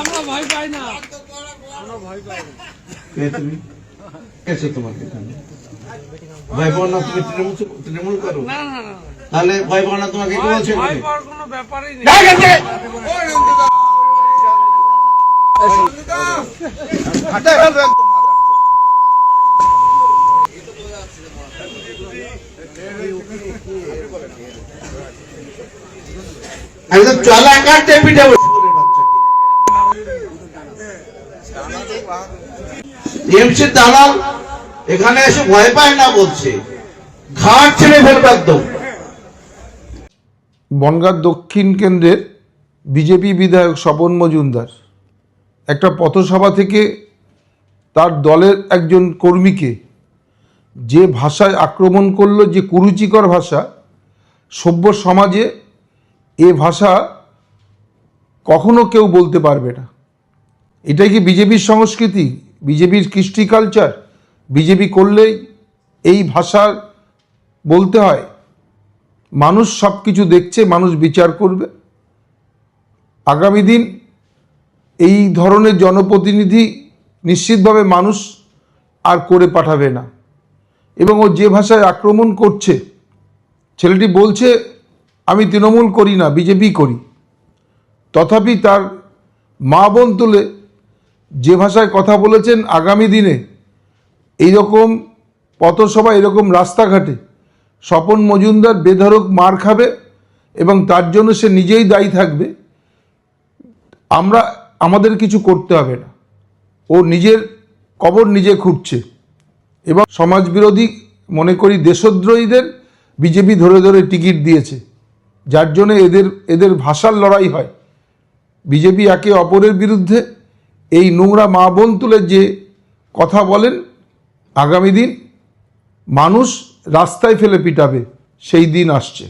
আমরা ভয় পাই না। আমরা ভয় পাই না কে তুমি এসে তোমাকে এখানে? ভয় তুমি তৃণমূল তৃণমূল করো? না না না। তাহলে ভয় পাও না তোমাকে কে বলছে? কোনো ব্যাপারই নেই। থেকে। একদম চলা কাটতে পিঠে টিএমসি দালাল এখানে এসে ভয় পায় না বলছে। ঘাট ছেড়ে ফেলবে একদম। বনগাঁ দক্ষিণ কেন্দ্রের বিজেপি বিধায়ক স্বপন মজুমদার একটা পথসভা থেকে তার দলের একজন কর্মীকে যে ভাষায় আক্রমণ করল, যে কুরুচিকর ভাষা, সভ্য সমাজে এ ভাষা কখনো কেউ বলতে পারবে না। এটাই কি বিজেপির সংস্কৃতি? বিজেপির কৃষ্টি কালচার বিজেপি করলেই এই ভাষা বলতে হয়। মানুষ সব কিছু দেখছে, মানুষ বিচার করবে। আগামী দিন এই ধরনের জনপ্রতিনিধি নিশ্চিতভাবে মানুষ আর করে পাঠাবে না। এবং ও যে ভাষায় আক্রমণ করছে, ছেলেটি বলছে, আমি তৃণমূল করি না, বিজেপি করি। তথাপি তার মা বোন তুলে যে ভাষায় কথা বলেছেন আগামী দিনে, এইরকম পথসভা এরকম রাস্তাঘাটে স্বপন মজুমদার বেধরক মার খাবে এবং তার জন্য সে নিজেই দায়ী থাকবে, আমরা, আমাদের কিছু করতে হবে না। ও নিজের কবর নিজে খুঁড়ছে। এবং সমাজবিরোধী, মনে করি দেশদ্রোহীদের বিজেপি ধরে ধরে টিকিট দিয়েছে। যার জন্য এদের এদের ভাষার লড়াই হয়। বিজেপি একে অপরের বিরুদ্ধে এই নোংরা মা বোন তুলে যে কথা বলেন আগামী দিন, মানুষ রাস্তায় ফেলে পিটাবে, সেই দিন আসছে।